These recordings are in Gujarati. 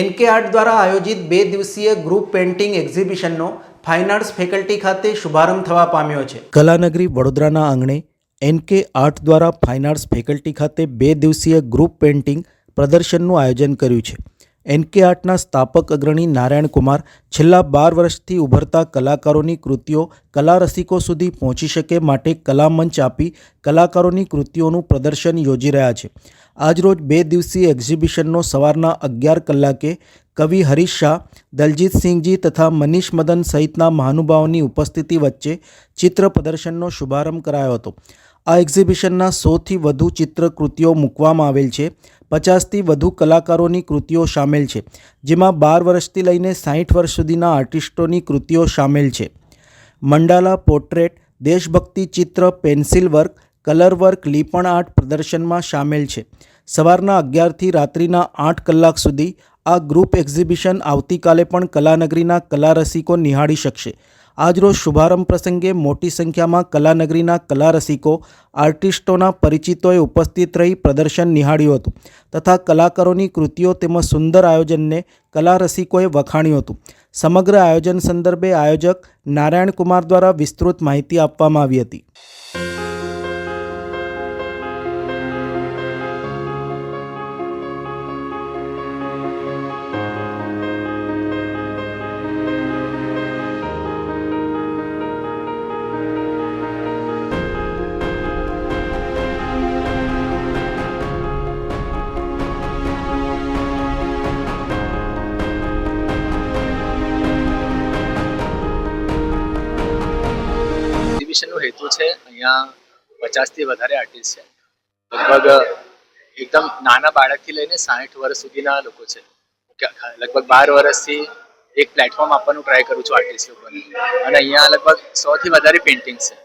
એનકે આર્ટ દ્વારા આયોજિત બે દિવસીય ગ્રુપ પેઇન્ટિંગ એક્ઝિબિશનનો ફાઇન આર્ટ્સ ફેકલ્ટી ખાતે શુભારંભ થવા પામ્યો છે. કલાનગરી વડોદરાના આંગણે એનકે આર્ટ દ્વારા ફાઇન આર્ટ્સ ફેકલ્ટી ખાતે બે દિવસીય ગ્રુપ પેઇન્ટિંગ પ્રદર્શનનું આયોજન કર્યું છે. એનકે આર્ટના સ્થાપક અગ્રણી નારાયણ કુમાર છેલ્લા બાર વર્ષથી ઉભરતા કલાકારોની કૃતિઓ કલા રસિકો સુધી પહોંચી શકે માટે કલામંચ આપી કલાકારોની કૃતિઓનું પ્રદર્શન યોજી રહ્યા છે. આજરોજ બે દિવસીય એક્ઝિબિશનનો સવારના અગિયાર કલાકે કવિ હરીશ શાહ દલજીતસિંહજી તથા મનીષ મદન સહિતના મહાનુભાવોની ઉપસ્થિતિ વચ્ચે ચિત્ર પ્રદર્શનનો શુભારંભ કરાયો હતો. આ એક્ઝિબિશનના સોથી વધુ ચિત્રકૃતિઓ મૂકવામાં આવેલ છે. પચાસથી વધુ કલાકારોની કૃતિઓ સામેલ છે, જેમાં બાર વર્ષથી લઈને સાહીઠ વર્ષ સુધીના આર્ટિસ્ટોની કૃતિઓ સામેલ છે. મંડાલા પોર્ટ્રેટ દેશભક્તિ ચિત્ર, પેન્સિલ વર્ક કલર વર્ક, લીપણ આર્ટ પ્રદર્શનમાં સામેલ છે. સવારના અગિયારથી રાત્રિના આઠ કલાક સુધી આ ગ્રુપ એક્ઝિબિશન આવતીકાલે પણ કલાનગરીના કલારસિકો નિહાળી શકશે. આજરોજ શુભારંભ પ્રસંગે મોટી સંખ્યામાં કલાનગરીના કલા રસિકો આર્ટિસ્ટોના પરિચિતોએ ઉપસ્થિત રહી પ્રદર્શન નિહાળ્યું હતું તથા કલાકારોની કૃતિઓ તેમજ સુંદર આયોજનને કલારસિકોએ વખાણ્યું હતું. સમગ્ર આયોજન સંદર્ભે આયોજક નારાયણ કુમાર દ્વારા વિસ્તૃત માહિતી આપવામાં આવી હતી. એક્ઝિબિશનનો હેતુ છે, અહીંયા પચાસથી વધારે આર્ટિસ્ટ છે. લગભગ એકદમ નાના બાળકથી લઈને સાઠ વર્ષ સુધીના લોકો છે. લગભગ બાર વર્ષથી એક પ્લેટફોર્મ આપવાનું ટ્રાય કરું છું આર્ટિસ્ટ લોકોને. અને અહીંયા લગભગ સોથી વધારે પેઇન્ટિંગ છે.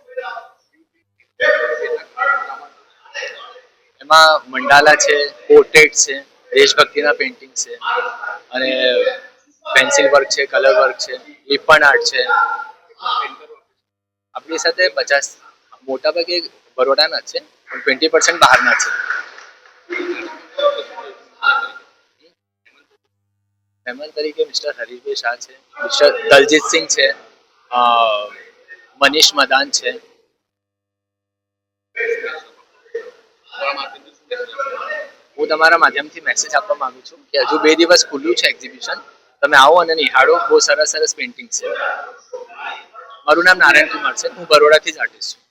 એમાં મંડાલા છે પોર્ટ્રેટ છે, દેશભક્તિના પેઇન્ટિંગ છે. અને પેન્સિલ વર્ક છે કલર વર્ક છે લીપણ આર્ટ છે. આપણી સાથે પચાસ, મોટાભાગે બરોડાના છે, પણ ટ્વેન્ટી પર્સન્ટ બહારના છે. મહેમાન તરીકે મિસ્ટર હરીશભાઈ શાહ છે, મિસ્ટર દલજીતસિંહ છે મનીષ મદાન છે. હું તમારા માધ્યમથી મેસેજ આપવા માંગુ છું કે હજુ બે દિવસ ખુલ્લું છે એક્ઝિબિશન તમે આવો અને નિહાળો. બહુ સરસ સરસ પેઇન્ટિંગ છે. મારું નામ નારાયણ કુમાર છે. હું બરોડાથી જ આર્ટિસ્ટ છું.